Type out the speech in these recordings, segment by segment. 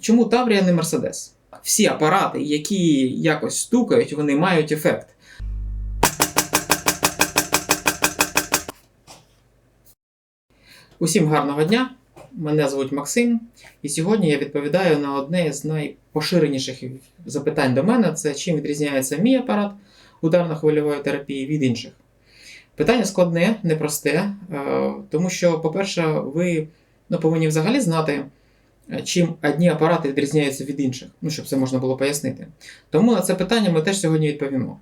чому Таврія не Мерседес? Всі апарати, які якось стукають, вони мають ефект. Усім гарного дня! Мене звуть Максим, і сьогодні я відповідаю на одне з найпоширеніших запитань до мене: це чим відрізняється мій апарат ударно-хвильової терапії від інших. Питання складне, непросте, е, тому що, по-перше, ви ну, повинні взагалі знати, чим одні апарати відрізняються від інших, ну, щоб це можна було пояснити. Тому на це питання ми теж сьогодні відповімо.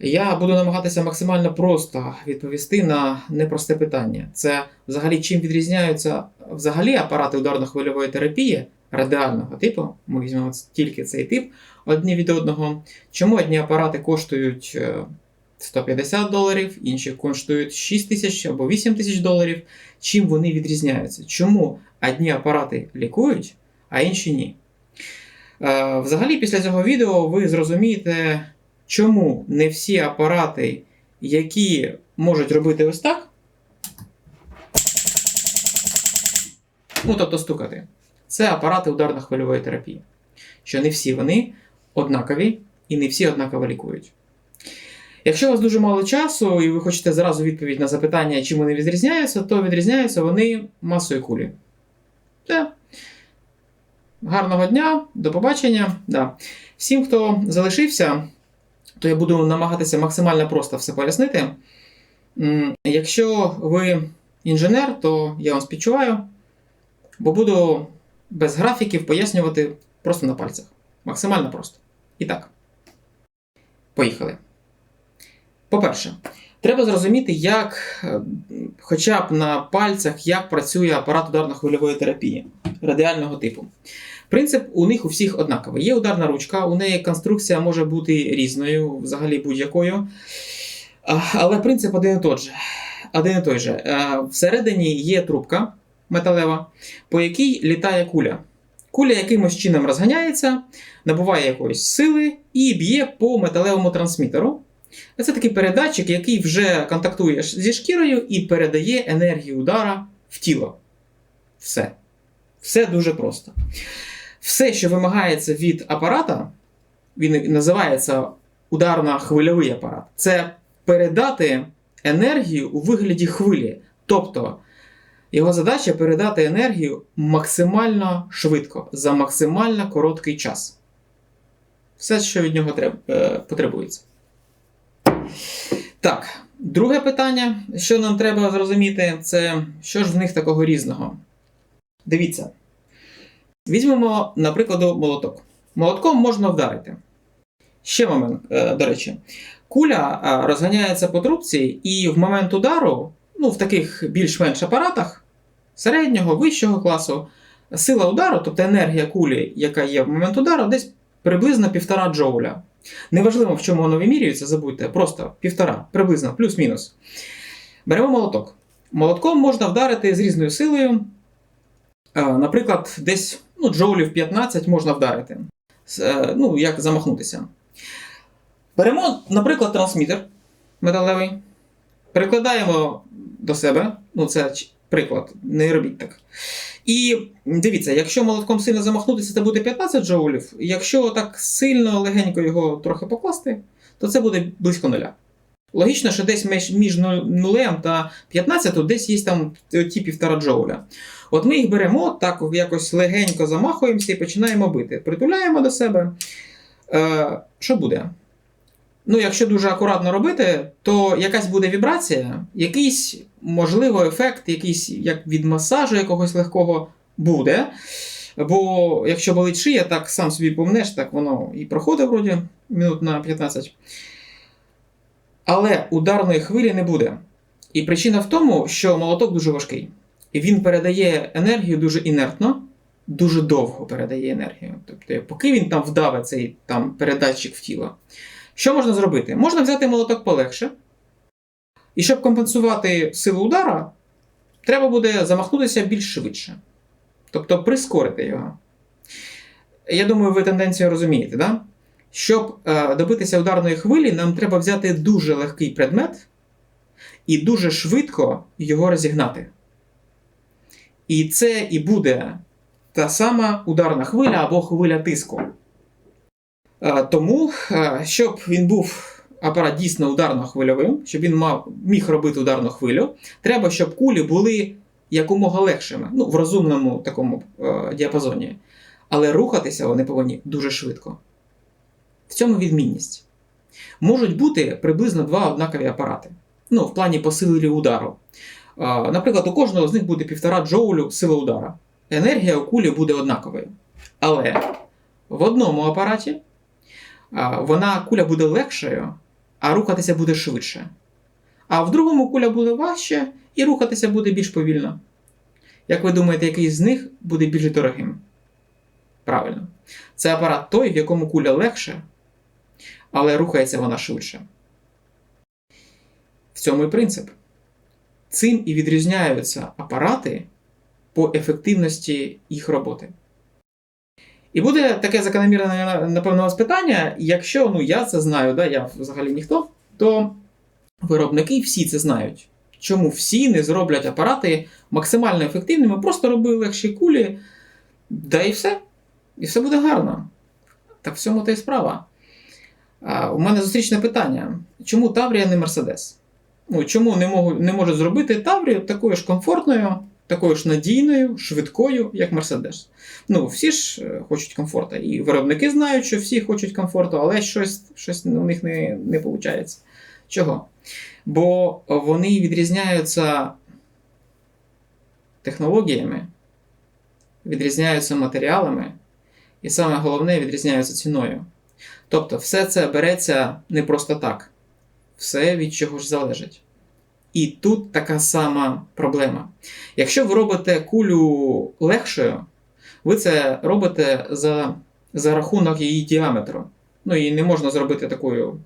Я буду намагатися максимально просто відповісти на непросте питання. Це взагалі чим відрізняються взагалі апарати ударно-хвильової терапії радіального типу. Ми візьмемо тільки цей тип одні від одного. Чому одні апарати коштують е, 150 доларів, інші коштують 6 тисяч або 8 тисяч доларів. Чим вони відрізняються? Чому одні апарати лікують, а інші ні? Е, Взагалі, після цього відео ви зрозумієте, чому не всі апарати, які можуть робити ось так, ну тобто стукати, це апарати ударно-хвильової терапії. Що не всі вони однакові і не всі однаково лікують. Якщо у вас дуже мало часу і ви хочете зразу відповідь на запитання, чим вони відрізняються, то відрізняються вони масою кулі. Все. Гарного дня, до побачення. Да. Всім, хто залишився, то я буду намагатися максимально просто все пояснити. Якщо ви інженер, то я вам співчуваю, бо буду без графіків пояснювати просто на пальцях. Максимально просто. І так. Поїхали. По-перше, треба зрозуміти, як, е, хоча б на пальцях, як працює апарат ударно-хвильової терапії радіального типу. Принцип у них у всіх однаковий. Є ударна ручка, у неї конструкція може бути різною, взагалі будь-якою. Але принцип один і той же. Один і той же. Е, Всередині є трубка металева, по якій літає куля. Куля якимось чином розганяється, набуває якоїсь сили і б'є по металевому трансмітеру. Це такий передатчик, який вже контактує зі шкірою і передає енергію удара в тіло. Все. Все дуже просто. Все, що вимагається від апарата, він називається ударно-хвильовий апарат, це передати енергію у вигляді хвилі. Тобто його задача передати енергію максимально швидко, за максимально короткий час. Все, що від нього е, потребується. Так, друге питання, що нам треба зрозуміти, це що ж в них такого різного. Дивіться. Візьмемо, наприклад, молоток. Молотком можна вдарити. Ще момент, е, до речі, куля е, розганяється по трубці, і в момент удару, ну, в таких більш-менш апаратах середнього, вищого класу, сила удару, тобто енергія кулі, яка є в момент удару, десь приблизно 1,5 джоуля. Неважливо, в чому воно вимірюється, забудьте, просто півтора, приблизно, плюс-мінус. Беремо молоток. Молотком можна вдарити з різною силою. Е, Наприклад, десь ну, джоулів 15 можна вдарити. Е, Ну, як замахнутися. Беремо, наприклад, трансмітер металевий, перекладаємо до себе. Ну, це приклад, не робіть так. І дивіться, якщо молотком сильно замахнутися, це буде 15 джоулів. Якщо так сильно легенько його трохи покласти, то це буде близько нуля. Логічно, що десь між, ну- нулем та 15 десь є там ті півтора джоуля. От ми їх беремо, так якось легенько замахуємося і починаємо бити. Притуляємо до себе. Е, що буде? Ну, якщо дуже акуратно робити, то якась буде вібрація, якийсь, можливо, ефект, якийсь як від масажу якогось легкого буде. Бо якщо болить шия, так сам собі помнеш, так воно і проходить вроді минут на 15. Але ударної хвилі не буде. І причина в тому, що молоток дуже важкий. І він передає енергію дуже інертно, дуже довго передає енергію. Тобто, поки він там вдавить цей там, передатчик в тіло. Що можна зробити? Можна взяти молоток полегше. І щоб компенсувати силу удара, треба буде замахнутися більш швидше. Тобто прискорити його. Я думаю, ви тенденцію розумієте, да? Щоб е, добитися ударної хвилі, нам треба взяти дуже легкий предмет і дуже швидко його розігнати. І це і буде та сама ударна хвиля або хвиля тиску. Е, Тому, е, щоб він був апарат дійсно ударно-хвильовим, щоб він мав, міг робити ударну хвилю, треба, щоб кулі були якомога легшими, ну, в розумному такому е, діапазоні. Але рухатися вони повинні дуже швидко. В цьому відмінність. Можуть бути приблизно два однакові апарати. Ну, в плані посилення удару. А, Наприклад, у кожного з них буде 1,5 джоулю сили удара. Енергія у кулі буде однаковою. Але в одному апараті а, вона куля буде легшою, а рухатися буде швидше. А в другому куля буде важче і рухатися буде більш повільно. Як ви думаєте, який з них буде більш дорогим? Правильно. Це апарат той, в якому куля легше, але рухається вона швидше. В цьому і принцип. Цим і відрізняються апарати по ефективності їх роботи. І буде таке закономірне, напевно, питання, якщо ну, я це знаю, да, я взагалі ніхто, то виробники всі це знають. Чому всі не зроблять апарати максимально ефективними, просто робили легші кулі, да і все. І все буде гарно. Так в цьому та й справа. А, у мене зустрічне питання: чому Таврія не Мерседес? Ну, чому не, можу, не можуть зробити Таврію такою ж комфортною, такою ж надійною, швидкою, як Мерседес? Ну, всі ж е, хочуть комфорту. І виробники знають, що всі хочуть комфорту, але щось, щось у них не, не виходить. Чого? Бо вони відрізняються технологіями, відрізняються матеріалами, і саме головне відрізняються ціною. Тобто, все це береться не просто так, все від чого ж залежить. І тут така сама проблема. Якщо ви робите кулю легшою, ви це робите за, за рахунок її діаметру. Ну, її не можна зробити такою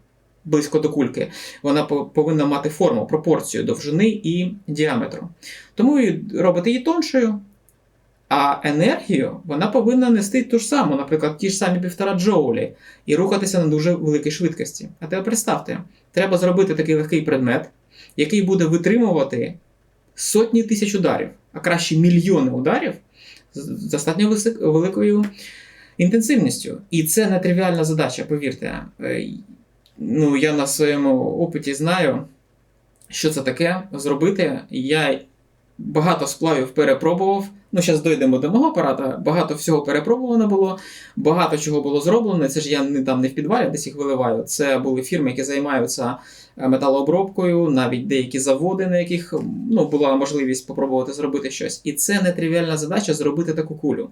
близько до кульки. Вона повинна мати форму, пропорцію довжини і діаметру. Тому ви робите її тоншою, а енергію вона повинна нести ту ж саму, наприклад, ті ж самі 1,5 джоулі, і рухатися на дуже великій швидкості. А тепер представте, треба зробити такий легкий предмет, який буде витримувати сотні тисяч ударів, а краще мільйони ударів з достатньо великою інтенсивністю. І це нетривіальна задача, повірте. Ну, Я на своєму опиті знаю, що це таке зробити. Я багато сплавів перепробував. Ну, зараз дійдемо до мого апарата. Багато всього перепробувано було, багато чого було зроблено. Це ж я не там не в підвалі, десь їх виливаю. Це були фірми, які займаються металообробкою, навіть деякі заводи, на яких ну, була можливість спробувати зробити щось. І це нетривіальна задача зробити таку кулю.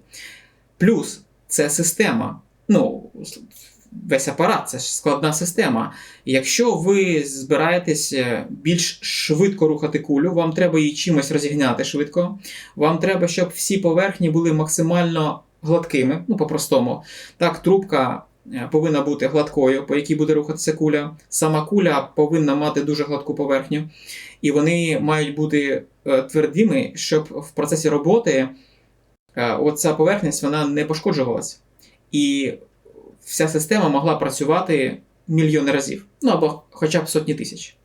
Плюс це система. Ну, Весь апарат, це ж складна система. Якщо ви збираєтесь більш швидко рухати кулю, вам треба її чимось розігняти швидко. Вам треба, щоб всі поверхні були максимально гладкими, ну по-простому. Так, трубка повинна бути гладкою, по якій буде рухатися куля. Сама куля повинна мати дуже гладку поверхню, і вони мають бути твердими, щоб в процесі роботи оця поверхність вона не пошкоджувалась. І вся система могла працювати мільйони разів, ну або хоча б сотні тисяч.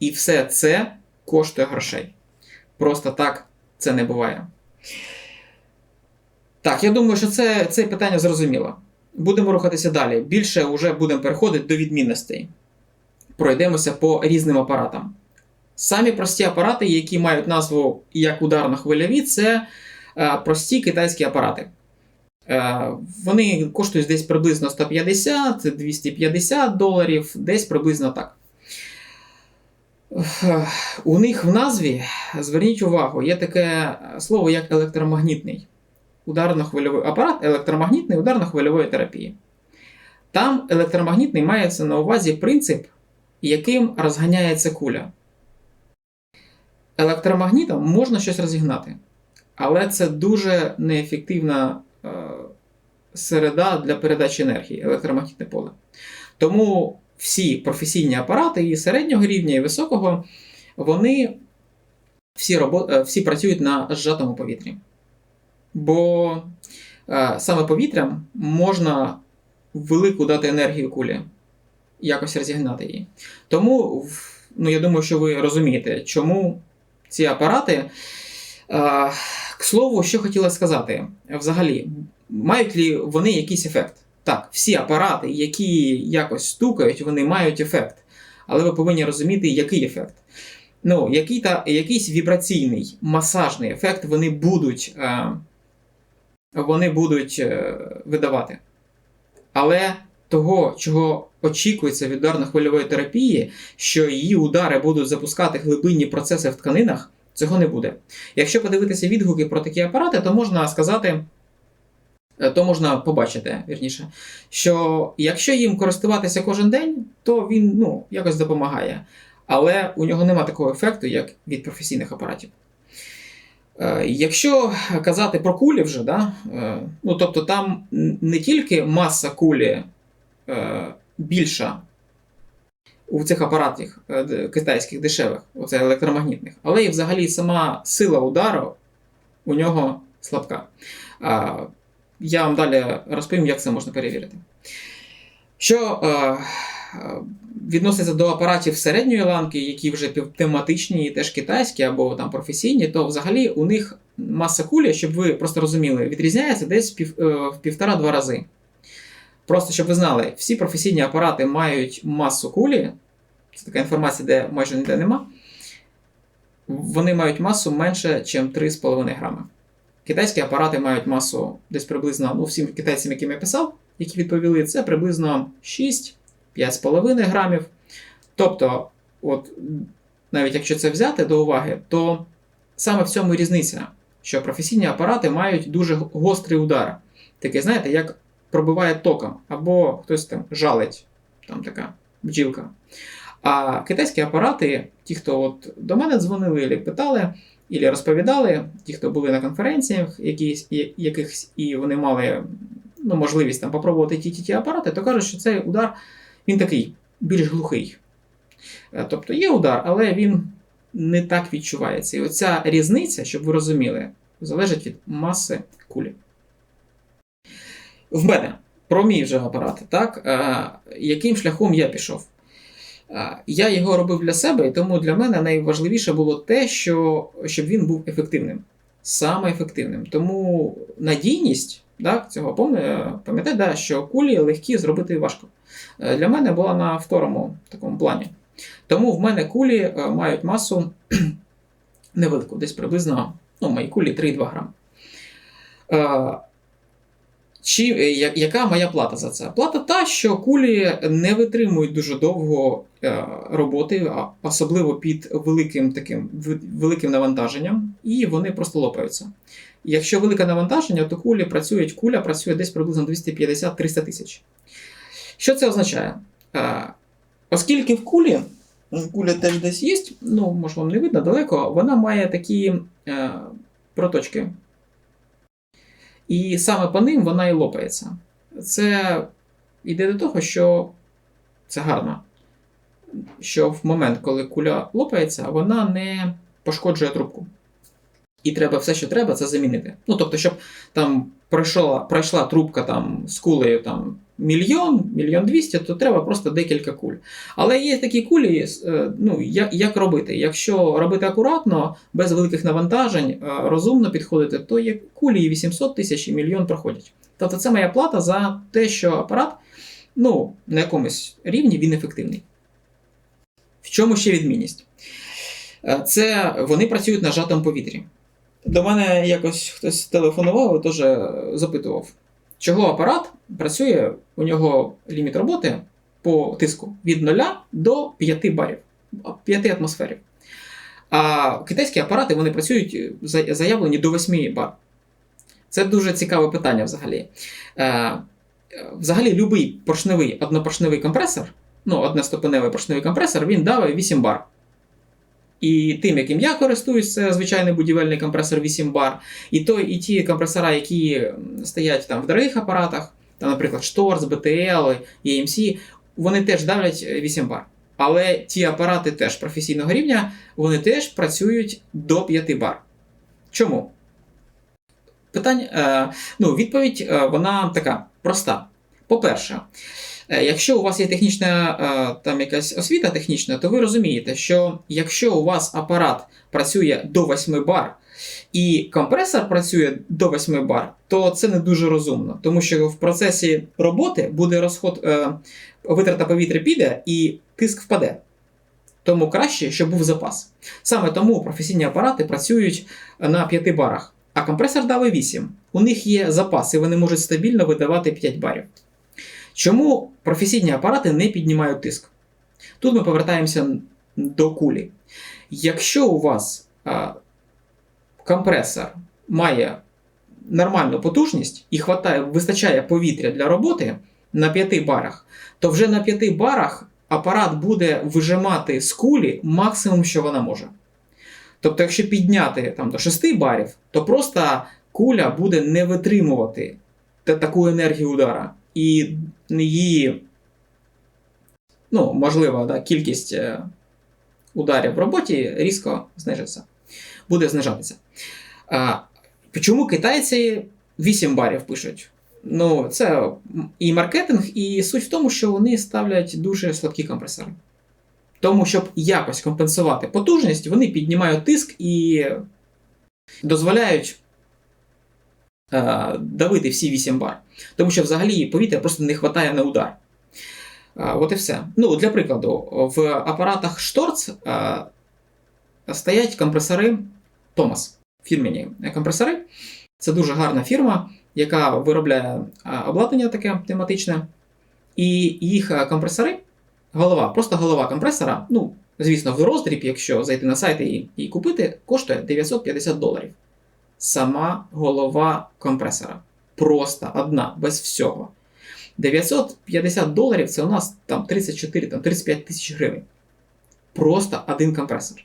І все це коштує грошей. Просто так це не буває. Так, я думаю, що це, це питання зрозуміло. Будемо рухатися далі. Більше вже будемо переходити до відмінностей. Пройдемося по різним апаратам. Самі прості апарати, які мають назву як ударно-хвильові, це е, прості китайські апарати. Е, вони коштують десь приблизно 150-250 доларів, десь приблизно так. У них в назві, зверніть увагу, є таке слово як електромагнітний ударно-хвильовий апарат електромагнітної ударно-хвильової терапії. Там електромагнітний мається на увазі принцип, яким розганяється куля. Електромагнітом можна щось розігнати, але це дуже неефективна е, середа для передачі енергії, електромагнітне поле. Тому всі професійні апарати і середнього рівня, і високого, вони всі, робо... Е, всі працюють на зжатому повітрі. Бо е, саме повітрям можна велику дати енергію кулі, якось розігнати її. Тому, ну, я думаю, що ви розумієте, чому ці апарати е, К слову, що хотіла сказати, взагалі, мають ли вони якийсь ефект? Так, всі апарати, які якось стукають, вони мають ефект. Але ви повинні розуміти, який ефект. Ну, який та, якийсь вібраційний, масажний ефект вони будуть, е, вони будуть е, видавати. Але того, чого очікується від ударно-хвильової терапії, що її удари будуть запускати глибинні процеси в тканинах, цього не буде. Якщо подивитися відгуки про такі апарати, то можна сказати, то можна побачити, вірніше, що якщо їм користуватися кожен день, то він ну, якось допомагає. Але у нього нема такого ефекту, як від професійних апаратів. Е, Якщо казати про кулі вже, да, е, ну, тобто там не тільки маса кулі е, більша у цих апаратах е, китайських дешевих, оце електромагнітних, але і взагалі сама сила удару у нього слабка. Я вам далі розповім, як це можна перевірити. Що е, е, відноситься до апаратів середньої ланки, які вже тематичні, теж китайські або там професійні, то взагалі у них маса кулі, щоб ви просто розуміли, відрізняється десь пів, е, в півтора-два рази. Просто щоб ви знали, всі професійні апарати мають масу кулі, це така інформація, де майже ніде нема. Вони мають масу менше, ніж 3,5 грами. Китайські апарати мають масу десь приблизно, ну, всім китайцям, яким я писав, які відповіли, це приблизно 6-5,5 грамів. Тобто, от, навіть якщо це взяти до уваги, то саме в цьому різниця, що професійні апарати мають дуже гострий удар. Таке, знаєте, як пробиває током, або хтось там жалить, там така бджілка. А китайські апарати, ті, хто от до мене дзвонили, і питали, і розповідали, ті, хто були на конференціях, якісь, якихось, і вони мали ну, можливість там попробувати ті ті ті апарати, то кажуть, що цей удар він такий більш глухий. Е, Тобто є удар, але він не так відчувається. І оця різниця, щоб ви розуміли, залежить від маси кулі. В мене про мій вже апарат, так? Е, яким шляхом я пішов? Е, Я його робив для себе, і тому для мене найважливіше було те, що, щоб він був ефективним. Саме ефективним. Тому надійність так, цього пам'ятаю, пам'ятаю, да, що кулі легкі зробити важко. Е, Для мене була на второму такому плані. Тому в мене кулі е, мають масу невелику, десь приблизно ну, мої кулі 3,2 грам. Чи, е, яка моя плата за це? Плата та, що кулі не витримують дуже довго е, роботи, особливо під великим таким великим навантаженням, і вони просто лопаються. Якщо велике навантаження, то кулі працюють, куля працює десь приблизно 250-300 тисяч. Що це означає? Е, Оскільки в кулі, куля теж десь є, ну, може вам не видно далеко, вона має такі проточки. І саме по ним вона і лопається. Це йде до того, що це гарно. Що в момент, коли куля лопається, вона не пошкоджує трубку. І треба все, що треба, це замінити. Ну, тобто, щоб там пройшла, пройшла трубка там, з кулею там, мільйон, мільйон двісті, то треба просто декілька куль. Але є такі кулі, е, ну, як, як робити? Якщо робити акуратно, без великих навантажень, е, розумно підходити, то є кулі і 800 тисяч і мільйон проходять. Тобто це моя плата за те, що апарат ну, на якомусь рівні він ефективний. В чому ще відмінність? Е, Це вони працюють на жатому повітрі. До мене якось хтось телефонував і теж запитував, чого апарат працює, у нього ліміт роботи по тиску від 0 до 5 барів, 5 атмосферів. А китайські апарати вони працюють е, заявлені до 8 бар. Це дуже цікаве питання взагалі. Е, е, Взагалі, будь-який поршневий однопоршневий компресор, ну, одноступеневий поршневий компресор, він давить 8 бар. І тим, яким я користуюсь, це звичайний будівельний компресор 8 бар. І той, і ті компресора, які стоять там в дорогих апаратах, там, наприклад, Шторц, BTL, EMC, вони теж давлять е, 8 бар. Але ті апарати теж професійного рівня, вони теж працюють до 5 бар. Чому? Питання, е, ну, відповідь е, вона така проста. По-перше, е, якщо у вас є технічна е, там якась освіта технічна, то ви розумієте, що якщо у вас апарат працює до 8 бар, і компресор працює до 8 бар, то це не дуже розумно, тому що в процесі роботи буде розход, е, витрата повітря піде і тиск впаде. Тому краще, щоб був запас. Саме тому професійні апарати працюють на 5 барах, а компресор дали 8. У них є запас, і вони можуть стабільно видавати 5 барів. Чому професійні апарати не піднімають тиск? Тут ми повертаємося до кулі. Якщо у вас а, компресор має нормальну потужність і хватає, вистачає повітря для роботи на 5 барах, то вже на 5 барах апарат буде вижимати з кулі максимум, що вона може. Тобто, якщо підняти там, до 6 барів, то просто куля буде не витримувати таку енергію удара. І її, ну, можливо, да, кількість е, ударів в роботі різко знижиться. Буде знижатися. А, чому китайці 8 барів пишуть? Ну, це і маркетинг, і суть в тому, що вони ставлять дуже слабкі компресори. Тому, щоб якось компенсувати потужність, вони піднімають тиск і дозволяють давити всі 8 бар. Тому що взагалі повітря просто не вистачає на удар. Е, от і все. Ну, для прикладу, в апаратах Шторц е, стоять компресори Томас. Фірмені компресори. Це дуже гарна фірма, яка виробляє е, обладнання таке тематичне. І їх е, компресори, голова, просто голова компресора, ну, звісно, в роздріб, якщо зайти на сайт і, і купити, коштує 950 доларів. Сама голова компресора. Просто одна, без всього. 950 доларів це у нас там 34, там 35 тисяч гривень. Просто один компресор,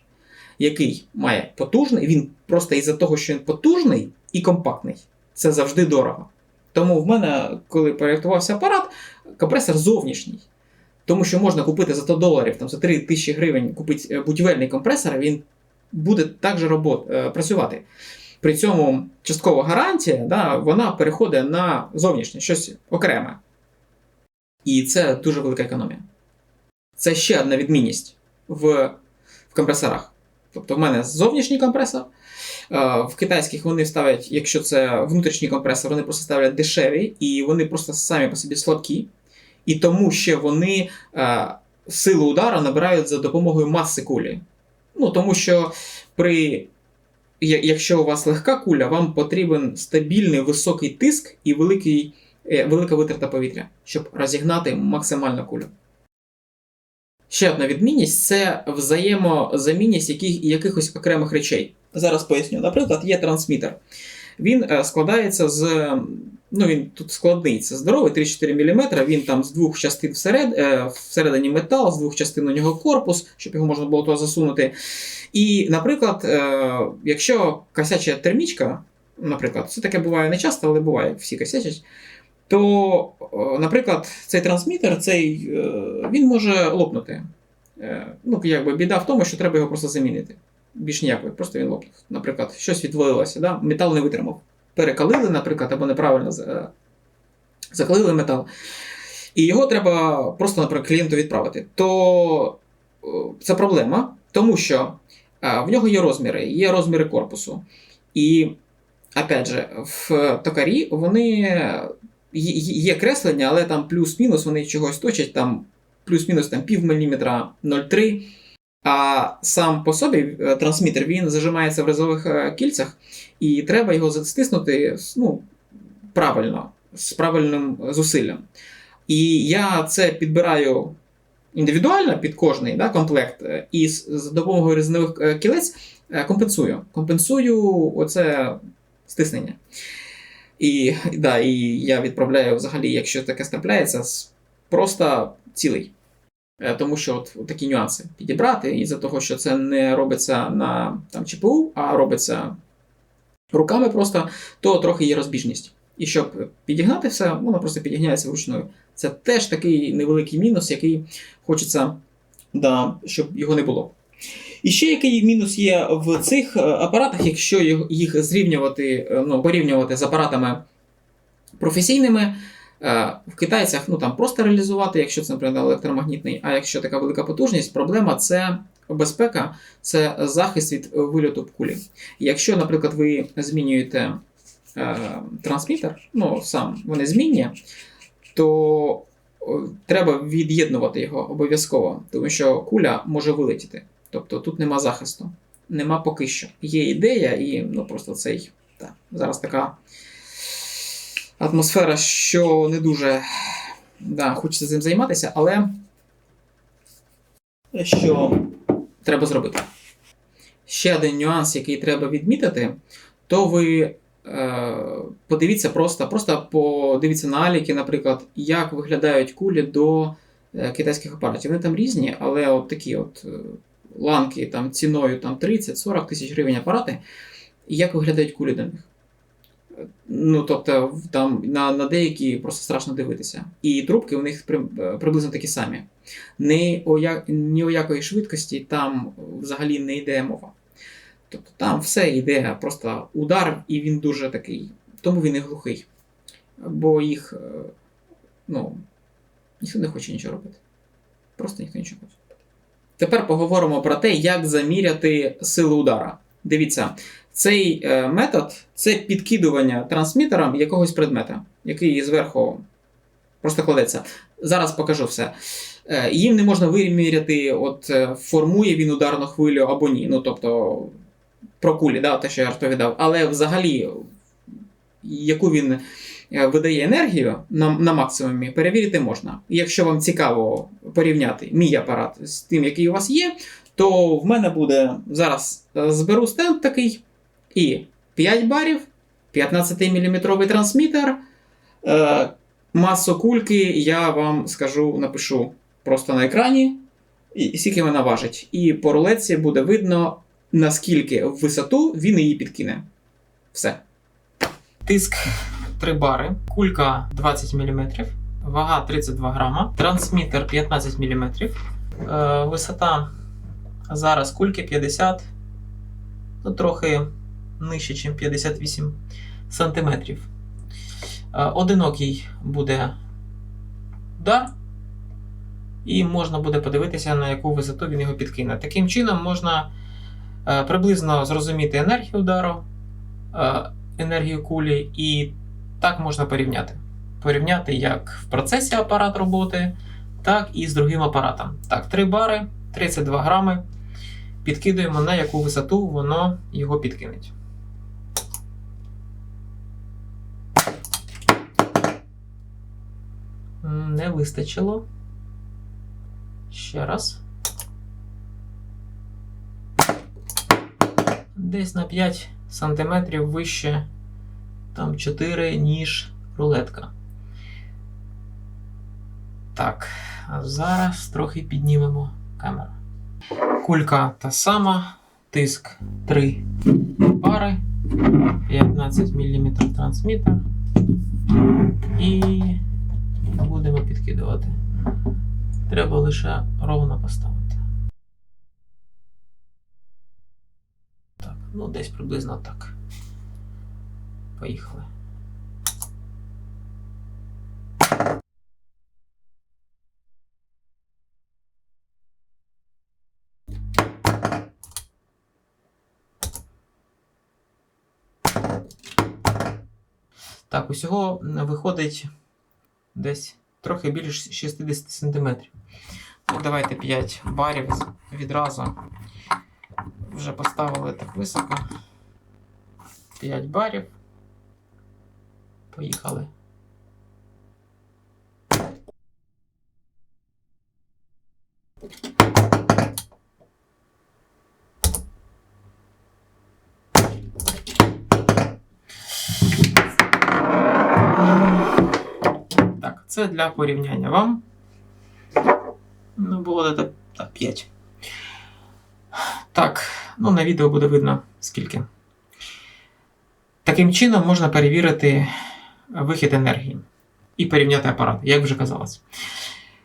який має потужний, він просто із-за того, що він потужний і компактний. Це завжди дорого. Тому в мене, коли проєктувався апарат, компресор зовнішній. Тому що можна купити за 100 доларів, там, за 3 тисячі гривень купити е, будівельний компресор, він буде також робот, е, працювати. При цьому часткова гарантія, да, вона переходить на зовнішнє, щось окреме. І це дуже велика економія. Це ще одна відмінність в, в компресорах. Тобто, в мене зовнішній компресор. е, В китайських вони ставлять, якщо це внутрішній компресор, вони просто ставлять дешеві, і вони просто самі по собі слабкі. І тому ще вони е, силу удару набирають за допомогою маси кулі. Ну, тому що при, якщо у вас легка куля, вам потрібен стабільний високий тиск і великий, е, велика витрата повітря, щоб розігнати максимально кулю. Ще одна відмінність це взаємозамінність яких, якихось окремих речей. Зараз поясню. Наприклад, є трансмітер. Він е, складається з. Ну, він тут складний, це здоровий, 3-4 мм. Він там з двох частин всеред, е, всередині метал, з двох частин у нього корпус, щоб його можна було туди засунути. І, наприклад, е, якщо косяча термічка, наприклад, це таке буває не часто, але буває, всі косячать, то, наприклад, цей трансмітер, цей, він може лопнути. Ну, якби біда в тому, що треба його просто замінити. Більш ніякої, просто він лопнув. Наприклад, щось відвалилося, да? метал не витримав. Перекалили, наприклад, або неправильно за- закалили метал. І його треба просто, наприклад, клієнту відправити. То е, це проблема, тому що е, в нього є розміри, є розміри корпусу. І, опять же, в токарі вони є- креслення, але там плюс-мінус вони чогось точать, там плюс-мінус там пів міліметра 0,3. А сам по собі е, трансмітер він зажимається в резових е, кільцях, і треба його стиснути ну, правильно, з правильним зусиллям. І я це підбираю індивідуально під кожний да, комплект, е, і з, з допомогою різнових кілець компенсую. Компенсую оце стиснення. І, да, і я відправляю взагалі, якщо таке трапляється, з- просто цілий. Е, Тому що от, такі нюанси підібрати, із-за того, що це не робиться на там, ЧПУ, а робиться руками просто, то трохи є розбіжність. І щоб підігнати все, воно просто підігняється вручною. Це теж такий невеликий мінус, який хочеться, да, щоб його не було. І ще який мінус є в цих е, апаратах, якщо їх- їх зрівнювати, е, ну, порівнювати з апаратами професійними. Е, В китайцях ну, там просто реалізувати, якщо це, наприклад, електромагнітний, а якщо така велика потужність, проблема це безпека це захист від вильоту кулі. Якщо, наприклад, ви змінюєте е, трансмітер, ну сам вони змінює, то треба від'єднувати його обов'язково, тому що куля може вилетіти. Тобто тут нема захисту, нема поки що. Є ідея, і ну просто цей. Так, зараз така атмосфера, що не дуже да, хочеться цим займатися, але що треба зробити. Ще один нюанс, який треба відмітити, то ви е, подивіться просто, просто подивіться на аліки, наприклад, як виглядають кулі до е, китайських апаратів. Вони там різні, але от такі от е, ланки там, ціною там, 30-40 тисяч гривень апарати, і як виглядають кулі до них. Ну, тобто, там на, на деякі просто страшно дивитися. І трубки у них при, е, приблизно такі самі. Ні о, я, ні о якої швидкості там взагалі не йде мова. Тобто там все йде просто удар, і він дуже такий. Тому він і глухий. Бо їх, е, ну, ніхто не хоче нічого робити. Просто ніхто нічого хоче. Тепер поговоримо про те, як заміряти силу удара. Дивіться, цей е, метод це підкидування трансмітером якогось предмета, який зверху просто кладеться. Зараз покажу все. Е, їм не можна виміряти, от е, формує він ударну хвилю або ні. Ну, тобто, про кулі, да, те, що я розповідав. Але взагалі, яку він видає енергію на, на максимумі, перевірити можна. І якщо вам цікаво порівняти мій апарат з тим, який у вас є, то в мене буде зараз зберу стенд такий і 5 барів, 15-мм трансмітер. Е, масу кульки я вам скажу, напишу просто на екрані, і скільки вона важить. І по рулетці буде видно, наскільки в висоту він її підкине. Все. Тиск 3 бари, кулька 20 мм, вага 32 грама, трансмітер 15 мм, е, висота зараз кульки 50, ну трохи нижче, ніж 58 сантиметрів. Е, Одинокий буде удар, і можна буде подивитися, на яку висоту він його підкине. Таким чином можна е, приблизно зрозуміти енергію удару, е, енергію кулі, і так можна порівняти. Порівняти як в процесі апарат роботи, так і з другим апаратом. Так, 3 бари, 32 грами. Підкидуємо на яку висоту воно його підкинеть. Не вистачило. Ще раз. Десь на 5 см вище, там 4, ніж рулетка. Так, а зараз трохи піднімемо камеру. Кулька та сама, тиск 3 пари, 15 мм трансмітер. І будемо підкидувати. Треба лише ровно поставити. Так, ну десь приблизно так. Поїхали. Так, усього виходить десь трохи більше 60 см. Ну, давайте 5 барів відразу. Вже поставили так високо. 5 барів. Поїхали. Так, це для порівняння вам. Ну, було так, 5. Так, ну на відео буде видно скільки. Таким чином можна перевірити вихід енергії і порівняти апарат, як вже казалось.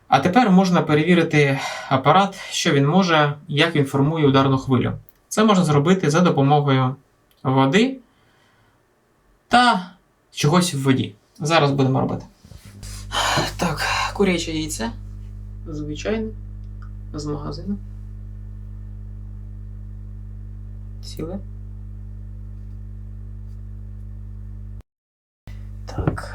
А тепер можна перевірити апарат, що він може, як він формує ударну хвилю. Це можна зробити за допомогою води та чогось в воді. Зараз будемо робити. Так, куряче яйце. Звичайне. З магазину. полетіли. Так.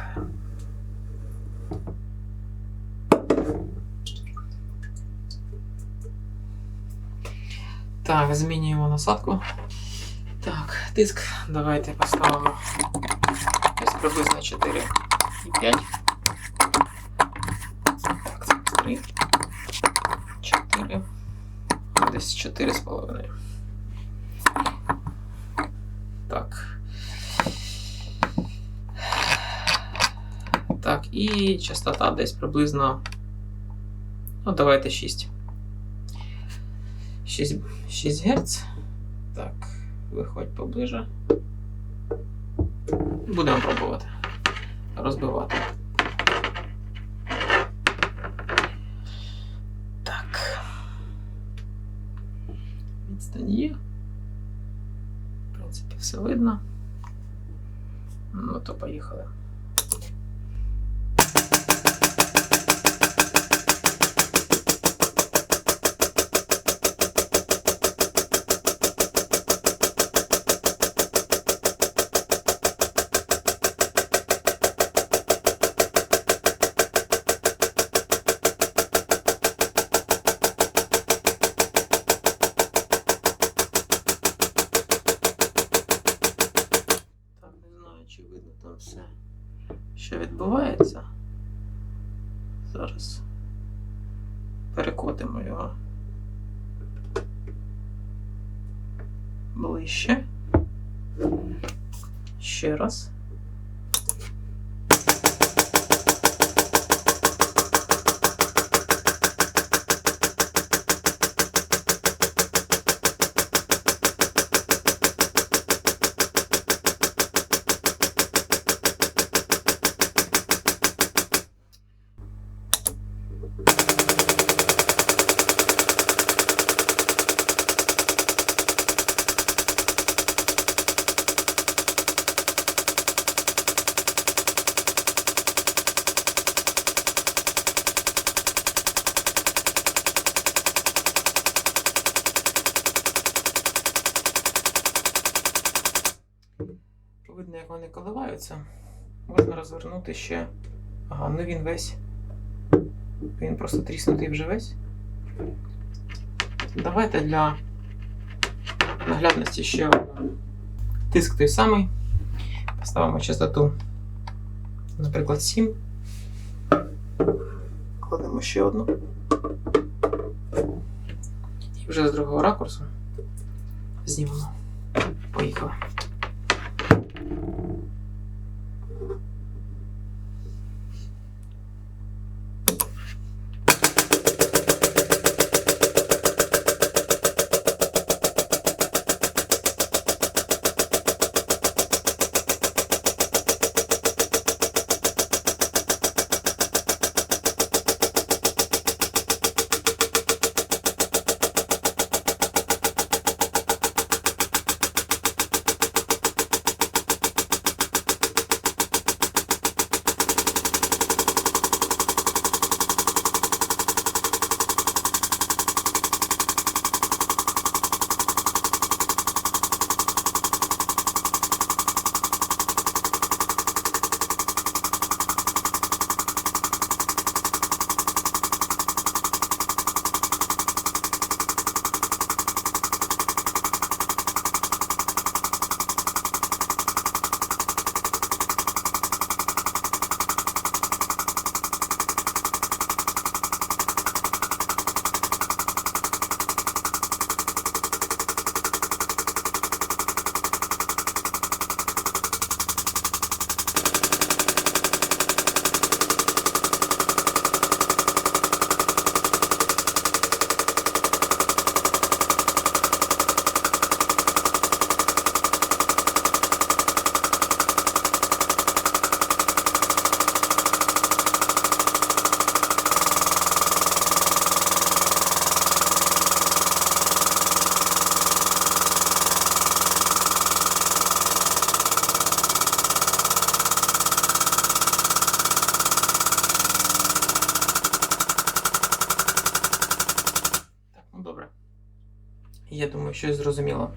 Так, змінюємо насадку. Так, тиск давайте поставимо десь приблизно 4 і 5. Так, 3. 4. Десь 4 з половиною. Так. Так, і частота десь приблизно. Ну, давайте 6. 6, 6 Гц. Так, виходь поближе. Будемо пробувати розбивати. Поїхали. Так, не знаю, чи видно там все, що відбувається. Зараз перекотимо його ближче. Ще раз. Вони коливаються. Можна розвернути ще. Ага, ну він весь. Він просто тріснутий вже весь. Давайте для наглядності ще одну. Тиск той самий. Поставимо частоту, наприклад, 7. Кладемо ще одну. І вже з другого ракурсу щось зрозуміло.